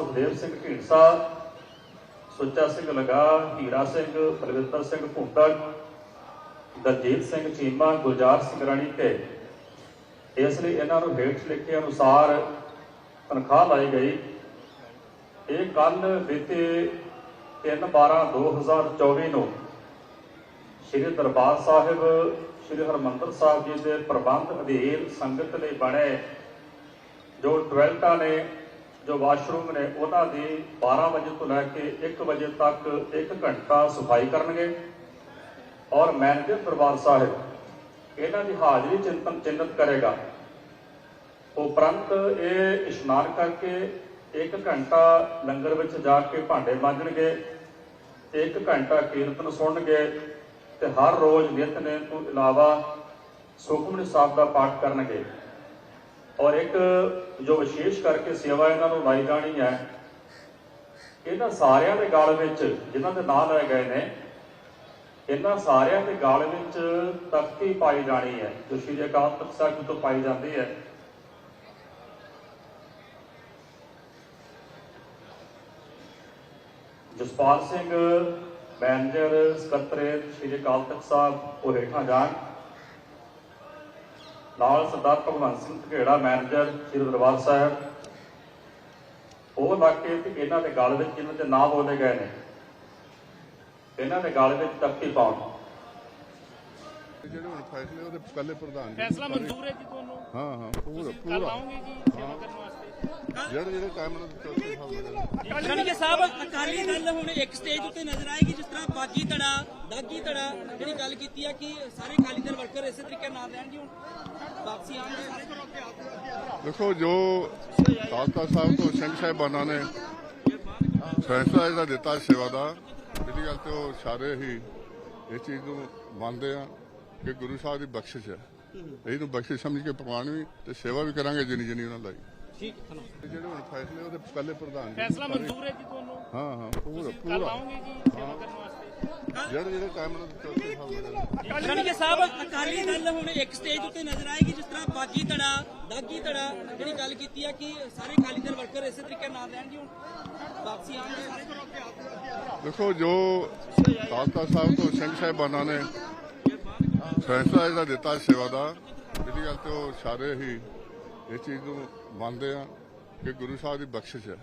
ਸੁਖਦੇਵ ਸਿੰਘ ਢੀਂਡਸਾ, ਸੁੱਚਾ ਸਿੰਘ ਲਗਾ ਹੀਰਾ ਸਿੰਘ ਬਲਵਿੰਦਰ ਸਿੰਘ ਭੁੰਟਰ ਦਲਜੀਤ ਸਿੰਘ ਚੀਮਾ, ਗੁਲਜ਼ਾਰ ਸਿੰਘ ਰਾਣੀ ਕੇ ਇਸ ਲਈ ਇਹਨਾਂ ਨੂੰ ਹੇਠ ਲਿਖੇ ਅਨੁਸਾਰ ਤਨਖਾਹ ਲਾਈ ਗਈ। ਇਹ ਕੱਲ ਬੀਤੇ 3/12/2024 ਨੂੰ ਸ੍ਰੀ ਦਰਬਾਰ ਸਾਹਿਬ, ਸ੍ਰੀ ਹਰਮੰਦਰ ਸਾਹਿਬ ਜੀ ਦੇ ਪ੍ਰਬੰਧ ਅਧੀਨ ਸੰਗਤ ਲਈ ਬਣੇ, ਜੋ ਟੋਇਲਟਾਂ ਨੇ ਜੋ ਵਾਸ਼ਰੂਮ ਨੇ ਉਹਨਾਂ ਦੀ 12 ਵਜੇ ਤੋਂ ਲੈ ਕੇ 1 ਵਜੇ ਤੱਕ 1 ਘੰਟਾ ਸਫ਼ਾਈ ਕਰਨਗੇ। ਔਰ ਮੈਨੇਜਰ ਦਰਬਾਰ ਸਾਹਿਬ, ਇਹਨਾਂ ਦੀ ਹਾਜ਼ਰੀ ਚਿੰਤਨ ਚਿੰਨਤ ਕਰੇਗਾ। ਉਪਰੰਤ ਇਹ ਇਸ਼ਨਾਨ ਕਰਕੇ 1 ਘੰਟਾ ਲੰਗਰ ਵਿੱਚ ਜਾ ਕੇ ਭਾਂਡੇ ਮਾਂਜਣਗੇ 1 ਘੰਟਾ ਕੀਰਤਨ ਸੁਣਨਗੇ ਤੇ ਹਰ ਰੋਜ਼ ਨਿਤਨੇਮ ਤੋਂ ਇਲਾਵਾ ਸੁਖਮਨੀ ਸਾਹਿਬ ਦਾ ਪਾਠ ਕਰਨਗੇ। ਔਰ ਇੱਕ ਜੋ ਵਿਸ਼ੇਸ਼ ਕਰਕੇ ਸੇਵਾ ਇਹਨਾਂ ਨੂੰ ਲਾਈ ਜਾਣੀ ਹੈ, ਇਹਨਾਂ ਸਾਰਿਆਂ ਦੇ ਗਾਲ ਵਿੱਚ ਜਿਨ੍ਹਾਂ ਦੇ ਨਾਂ ਲਏ ਗਏ ਨੇ, ਇਹਨਾਂ ਸਾਰਿਆਂ ਦੇ ਗਾਲ ਵਿੱਚ ਤਖਤੀ ਪਾਈ ਜਾਣੀ ਹੈ, ਜੋ ਸ਼੍ਰੀ ਅਕਾਲ ਤਖਤ ਸਾਹਿਬ ਜੀ ਤੋਂ ਪਾਈ ਜਾਂਦੀ ਹੈ। ਜਸਪਾਲ ਸਿੰਘ, ਮੈਨੇਜਰ, ਸਕੱਤਰੇਤ ਸ਼੍ਰੀ ਅਕਾਲ ਤਖਤ ਸਾਹਿਬ, ਉਹ ਹੇਠਾਂ ਜਾਣ। ਨਾਲ ਸਰਦਾਰ ਭਗਵੰਤ ਸਿੰਘ ਧਗੇੜਾ ਮੈਨੇਜਰ ਸ਼੍ਰੀ ਦਰਬਾਰ ਸਾਹਿਬ। ਉਹ ਇਲਾਕੇ ਤੇ ਇਹਨਾਂ ਦੇ ਗਲ ਵਿੱਚ ਜਿਨ੍ਹਾਂ ਦੇ ਨਾਮ ਬੋਲੇ ਗਏ ਨੇ ਇਹਨਾਂ ਦੇ ਗਲ ਵਿੱਚ ਤਖਤੀ ਪਾਉਣ। ਜਿਹੜੇ ਹੁਣ ਫੈਸਲੇ ਉਹਦੇ ਪਹਿਲੇ ਪ੍ਰਧਾਨ ਜੀ ਫੈਸਲਾ ਮਨਜ਼ੂਰ ਹੈ ਜੀ ਤੁਹਾਨੂੰ? ਹਾਂ ਹਾਂ ਪੂਰਾ ਕਰ ਪੂਰਾ। ਲਾਉਂਗੇ ਜੀ ਸੇਵਾ ਕਰਨ ਵਾਸਤੇ? ਜਿਹੜੇ ਜਿਹੜੇ ਕਾਇਮ ਨੇ ਚੌਥੇ ਸਾਹਿਬ ਦੇ ਰਣਜੀਤ ਸਾਹਿਬ ਅਕਾਲੀ ਦਲ ਹੁਣ ਇੱਕ ਸਟੇਜ ਉੱਤੇ ਨਜ਼ਰ ਆਏਗੀ ਜਿਸ ਤਰ੍ਹਾਂ ਬਾਗੀ ਧੜਾ ਦਾਗੀ ਧੜਾ ਜਿਹੜੀ ਗੱਲ ਕੀਤੀ ਆ ਕਿ ਸਾਰੇ ਅਕਾਲੀ ਦਲ ਵਰਕਰ ਇਸੇ ਤਰੀਕੇ ਨਾਲ ਰਹਿਣਗੇ ਹੁਣ। ਵਾਪਸੀ ਆਉਣਗੇ ਸਾਰੇ। ਦੇਖੋ ਜੋ ਖਾਲਸਾ ਸਾਹਿਬ ਤੋਂ ਸਿੰਘ ਸਾਹਿਬਾਨਾਂ ਨੇ ਫੈਸਲਾ ਇਹਦਾ ਦਿੱਤਾ ਸੇਵਾ ਦਾ ਇਹਦੀ ਗੱਲ ਤੇ ਉਹ ਸਾਰੇ ਹੀ ਇਸ ਚੀਜ਼ ਨੂੰ ਮੰਨਦੇ ਆ ਕਿ ਗੁਰੂ ਸਾਹਿਬ ਦੀ ਬਖਸ਼ਿਸ਼ ਹੈ। ਇਹਨੂੰ ਬਖਸ਼ਿਸ਼ ਸਮਝ ਕੇ ਪ੍ਰਵਾਨ ਵੀ ਤੇ ਸੇਵਾ ਵੀ ਕਰਾਂਗੇ ਜਿੰਨੀ ਜਿੰਨੀ ਉਹਨਾਂ ਲਈ। ਠੀਕ ਹੈ ਧੰਨਵਾਦ। ਜਿਹੜੇ ਹੁਣ ਫੈਸਲੇ ਉਹਦੇ ਪਹਿਲੇ ਪ੍ਰਧਾਨ ਜੀ ਫੈਸਲਾ ਮਨਜ਼ੂਰ ਹੈ ਜੀ ਤੁਹਾਨੂੰ? ਹਾਂ ਹਾਂ ਪੂਰਾ ਕਰ ਪੂਰਾ। ਲਾਉਂਗੇ ਜੀ ਸੇਵਾ ਕਰਨ ਵਾਸਤੇ? ਜਿਹੜੇ ਜਿਹੜੇ ਕਾਇਮ ਨੇ। ਚੌਥੇ ਸਾਹਿਬ ਦੇ ਰਣਜੀਤ ਸਾਹਿਬ ਅਕਾਲੀ ਦਲ ਹੁਣ ਇੱਕ ਸਟੇਜ ਉੱਤੇ ਨਜ਼ਰ ਆਏਗੀ ਜਿਸ ਤਰ੍ਹਾਂ ਬਾਗੀ ਧੜਾ ਦਾਗੀ ਧੜਾ ਜਿਹੜੀ ਗੱਲ ਕੀਤੀ ਆ ਕਿ ਸਾਰੇ ਅਕਾਲੀ ਦਲ ਵਰਕਰ ਇਸੇ ਤਰੀਕੇ ਨਾਲ ਰਹਿਣਗੇ ਹੁਣ। ਵਾਪਸੀ ਆਉਣਗੇ ਸਾਰੇ। ਦੇਖੋ ਜੋ ਖਾਲਸਾ ਸਾਹਿਬ ਤੋਂ ਸਿੰਘ ਸਾਹਿਬਾਨਾਂ ਨੇ ਫੈਸਲਾ ਇਹਦਾ ਦਿੱਤਾ ਸੇਵਾ ਦਾ ਇਹਦੀ ਗੱਲ ਤੇ ਉਹ ਸਾਰੇ ਹੀ ਇਸ ਚੀਜ਼ ਨੂੰ ਮੰਨਦੇ ਆ ਕਿ ਗੁਰੂ ਸਾਹਿਬ ਦੀ ਬਖਸ਼ਿਸ਼ ਹੈ।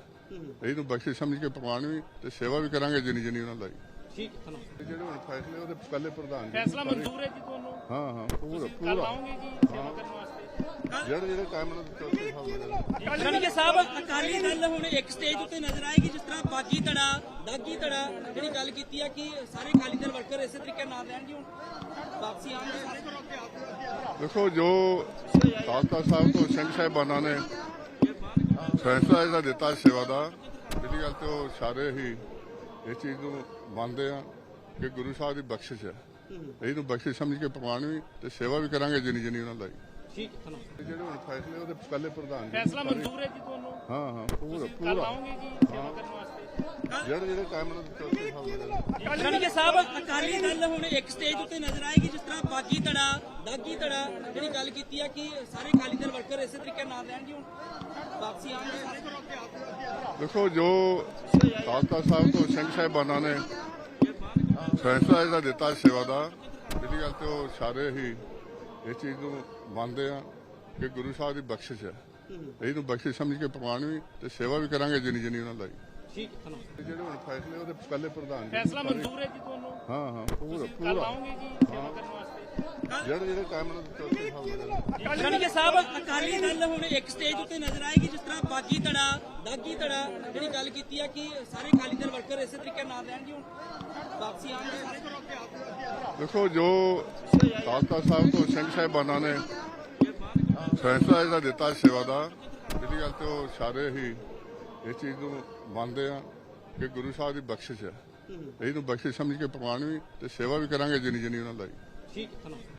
ਇਹਨੂੰ ਬਖਸ਼ਿਸ਼ ਸਮਝ ਕੇ ਪ੍ਰਵਾਨ ਵੀ ਤੇ ਸੇਵਾ ਵੀ ਕਰਾਂਗੇ ਜਿੰਨੀ ਜਿੰਨੀ ਉਹਨਾਂ ਲਈ ਠੀਕ ਧੰਨਵਾਦ। ਜਿਹੜੇ ਹੁਣ ਫੈਸਲੇ ਉਹਦੇ ਪਹਿਲੇ ਪ੍ਰਧਾਨ ਜੀ ਫੈਸਲਾ ਮਨਜ਼ੂਰ ਹੈ ਜੀ ਤੁਹਾਨੂੰ? ਹਾਂ ਹਾਂ ਪੂਰਾ ਪੂਰਾ। ਲਾਉਂਗੇ ਜੀ ਸੇਵਾ ਕਰਨ ਜਿਹੜੇ ਜਿਹੜੇ ਕਾਇਮ ਨੇ ਚੌਥੇ ਸਾਹਿਬ ਦੇ ਰਣਜੀਤ ਸਾਹਿਬ ਅਕਾਲੀ ਦਲ ਹੁਣ ਇੱਕ ਸਟੇਜ ਉੱਤੇ ਨਜ਼ਰ ਆਏਗੀ ਜਿਸ ਤਰ੍ਹਾਂ ਬਾਗੀ ਧੜਾ ਦਾਗੀ ਧੜਾ ਜਿਹੜੀ ਗੱਲ ਕੀਤੀ ਆ ਕਿ ਸਾਰੇ ਅਕਾਲੀ ਦਲ ਵਰਕਰ ਇਸੇ ਤਰੀਕੇ ਨਾਲ ਰਹਿਣਗੇ ਹੁਣ। ਵਾਪਸੀ ਆਉਣਗੇ ਸਾਰੇ ਦੇਖੋ ਜੋ ਖਾਲਸਾ ਸਾਹਿਬ ਤੋਂ ਸਿੰਘ ਸਾਹਿਬਾਨਾਂ ਨੇ ਫੈਸਲਾ ਇਹਦਾ ਦਿੱਤਾ ਸੇਵਾ ਦਾ ਇਹਦੀ ਗੱਲ ਤੇ ਉਹ ਸਾਰੇ ਹੀ ਇਸ ਚੀਜ਼ ਨੂੰ ਮੰਨਦੇ ਆ ਕਿ ਗੁਰੂ ਸਾਹਿਬ ਦੀ ਬਖਸ਼ਿਸ਼ ਹੈ। ਇਹਨੂੰ ਬਖਸ਼ਿਸ਼ ਸਮਝ ਕੇ ਪ੍ਰਵਾਨ ਵੀ ਤੇ ਸੇਵਾ ਵੀ ਕਰਾਂਗੇ ਜਿੰਨੀ ਜਿੰਨੀ ਉਹਨਾਂ ਲਈ। ਠੀਕ ਹੈ ਧੰਨਵਾਦ। ਜਿਹੜੇ ਹੁਣ ਫੈਸਲੇ ਉਹਦੇ ਪਹਿਲੇ ਪ੍ਰਧਾਨ ਜੀ ਫੈਸਲਾ ਮਨਜ਼ੂਰ ਹੈ ਜੀ ਤੁਹਾਨੂੰ? ਹਾਂ ਹਾਂ ਪੂਰਾ ਕਰ ਪੂਰਾ। ਲਾਉਂਗੇ ਜੀ ਸੇਵਾ ਕਰਨ ਵਾਸਤੇ? ਜਿਹੜੇ ਜਿਹੜੇ ਕਾਇਮ ਨੇ ਚੌਥੇ ਸਾਹਿਬ ਦੇ ਰਣਜੀਤ ਸਾਹਿਬ ਅਕਾਲੀ ਦਲ ਹੁਣ ਇੱਕ ਸਟੇਜ ਉੱਤੇ ਨਜ਼ਰ ਆਏਗੀ ਜਿਸ ਤਰ੍ਹਾਂ ਬਾਗੀ ਧੜਾ ਦਾਗੀ ਧੜਾ ਜਿਹੜੀ ਗੱਲ ਕੀਤੀ ਆ ਕਿ ਸਾਰੇ ਅਕਾਲੀ ਦਲ ਵਰਕਰ ਇਸੇ ਤਰੀਕੇ ਨਾਲ ਰਹਿਣਗੇ ਹੁਣ। ਵਾਪਸੀ ਆਉਣਗੇ ਸਾਰੇ ਦੇਖੋ ਜੋ ਖਾਲਸਾ ਸਾਹਿਬ ਤੋਂ ਸਿੰਘ ਸਾਹਿਬਾਨਾਂ ਨੇ ਫੈਸਲਾ ਇਹਦਾ ਦਿੱਤਾ ਸੇਵਾ ਦਾ ਇਹਦੀ ਗੱਲ ਤੇ ਉਹ ਸਾਰੇ ਹੀ ਇਸ ਚੀਜ਼ ਨੂੰ ਮੰਨਦੇ ਆ ਕਿ ਗੁਰੂ ਸਾਹਿਬ ਦੀ ਬਖਸ਼ਿਸ਼ ਹੈ। ਇਹਨੂੰ ਬਖਸ਼ਿਸ਼ ਸਮਝ ਕੇ ਪ੍ਰਵਾਨ ਵੀ ਤੇ ਸੇਵਾ ਵੀ ਕਰਾਂਗੇ ਜਿੰਨੀ ਜਿੰਨੀ ਉਹਨਾਂ ਲਈ। ਠੀਕ ਧੰਨਵਾਦ। ਜਿਹੜੇ ਹੁਣ ਫੈਸਲੇ ਉਹਦੇ ਪਹਿਲੇ ਪ੍ਰਧਾਨ ਜੀ ਫੈਸਲਾ ਮਨਜ਼ੂਰ ਹੈ ਜੀ ਤੁਹਾਨੂੰ? ਹਾਂ ਹਾਂ ਪੂਰਾ ਪੂਰਾ। ਲਾਉਂਗੇ ਜੀ ਸੇਵਾ ਕਰਨ ਵਾਸਤੇ? ਜਿਹੜੇ ਜਿਹੜੇ ਕਾਇਮ ਨੇ ਚੌਥੇ ਸਾਹਿਬ ਰਣਜੀਤ ਸਾਹਿਬ ਅਕਾਲੀ ਦਲ ਹੁਣ ਇੱਕ ਸਟੇਜ ਉੱਤੇ ਨਜ਼ਰ ਆਏਗੀ ਜਿਸ ਤਰ੍ਹਾਂ ਬਾਗੀ ਧੜਾ ਦਾਗੀ ਧੜਾ ਜਿਹੜੀ ਗੱਲ ਕੀਤੀ ਆ ਕਿ ਸਾਰੇ ਅਕਾਲੀ ਦਲ ਵਰਕਰ ਇਸੇ ਤਰੀਕੇ ਨਾਲ ਰਹਿਣਗੇ ਹੁਣ। ਵਾਪਸੀ ਆਉਣਗੇ ਸਾਰੇ। ਦੇਖੋ ਜੋ ਖਾਲਸਾ ਸਾਹਿਬ ਤੋਂ ਸਿੰਘ ਸਾਹਿਬਾਨਾਂ ਨੇ ਫੈਸਲਾ ਇਹਦਾ ਦਿੱਤਾ ਸੇਵਾ ਦਾ ਇਹਦੀ ਗੱਲ ਤੇ ਉਹ ਸਾਰੇ ਹੀ ਇਸ ਚੀਜ਼ ਨੂੰ ਮੰਨਦੇ ਆ ਕਿ ਗੁਰੂ ਸਾਹਿਬ ਦੀ ਬਖਸ਼ਿਸ਼ ਹੈ। ਇਹਨੂੰ ਬਖਸ਼ਿਸ਼ ਸਮਝ ਕੇ ਪਕਵਾਨ ਵੀ ਤੇ ਸੇਵਾ ਵੀ ਕਰਾਂਗੇ ਜਿੰਨੀ ਜਿੰਨੀ ਉਹਨਾਂ ਲਈ। ਠੀਕ ਧੰਨਵਾਦ।